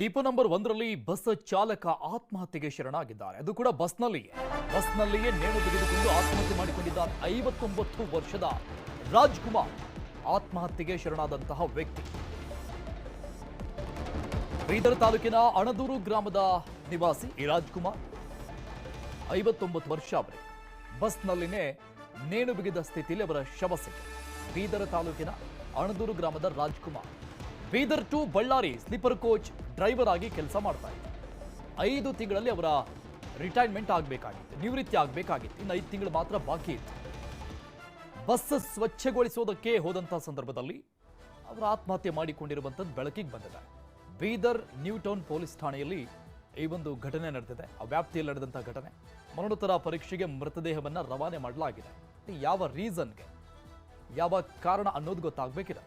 Depot number ಒಂದರಲ್ಲಿ bus ಚಾಲಕ ಆತ್ಮಹತ್ಯೆಗೆ ಶರಣಾಗಿದ್ದಾರೆ. ಅದು ಕೂಡ ಬಸ್ನಲ್ಲಿಯೇ. ಬಸ್ನಲ್ಲಿಯೇ ನೇಣು ತೆಗೆದುಕೊಂಡು ಆತ್ಮಹತ್ಯೆ ಮಾಡಿಕೊಂಡಿದ್ದ ಐವತ್ತೊಂಬತ್ತು ವರ್ಷದ ರಾಜ್ಕುಮಾರ್ ಆತ್ಮಹತ್ಯೆಗೆ ಶರಣಾದಂತಹ ವ್ಯಕ್ತಿ. ಬೀದರ್ ತಾಲೂಕಿನ ಅಣದೂರು ಗ್ರಾಮದ ನಿವಾಸಿ ಈ ರಾಜ್ಕುಮಾರ್ ಐವತ್ತೊಂಬತ್ತು ವರ್ಷ ಅವರಿಗೆ ಬಸ್ನಲ್ಲಿನೇ ನೇಣು ಬಿಗಿದ ಸ್ಥಿತಿಯಲ್ಲಿ ಅವರ ಶವ ಸಿಕ್ಕಿದೆ. ಬೀದರ್ ತಾಲೂಕಿನ ಅಣದೂರು ಗ್ರಾಮದ Rajkumar Bidar to Ballari sleeper coach driver ಆಗಿ ಕೆಲಸ ಮಾಡ್ತಾ ಇದ್ದಾರೆ ಐದು ತಿಂಗಳಲ್ಲಿ ಅವರ ರಿಟೈರ್ಮೆಂಟ್ ಆಗಬೇಕಾಗಿತ್ತು, ನಿವೃತ್ತಿ ಆಗಬೇಕಾಗಿತ್ತು. ಇನ್ನು ಐದು ತಿಂಗಳು ಮಾತ್ರ ಬಾಕಿ ಇತ್ತು. ಬಸ್ ಸ್ವಚ್ಛಗೊಳಿಸೋದಕ್ಕೆ ಹೋದಂಥ ಸಂದರ್ಭದಲ್ಲಿ ಅವರು ಆತ್ಮಹತ್ಯೆ ಮಾಡಿಕೊಂಡಿರುವಂಥದ್ದು ಬೆಳಕಿಗೆ ಬಂದಿದೆ. ಬೀದರ್ ನ್ಯೂ ಟೌನ್ ಪೊಲೀಸ್ ಠಾಣೆಯಲ್ಲಿ ಈ ಒಂದು ಘಟನೆ ನಡೆದಿದೆ. ಆ ವ್ಯಾಪ್ತಿಯಲ್ಲಿ ನಡೆದಂಥ ಘಟನೆ. ಮರಣೋತ್ತರ ಪರೀಕ್ಷೆಗೆ ಮೃತದೇಹವನ್ನು ರವಾನೆ ಮಾಡಲಾಗಿದೆ. ಯಾವ ರೀಸನ್ಗೆ ಯಾವ ಕಾರಣ ಅನ್ನೋದು ಗೊತ್ತಾಗಬೇಕಿದೆ.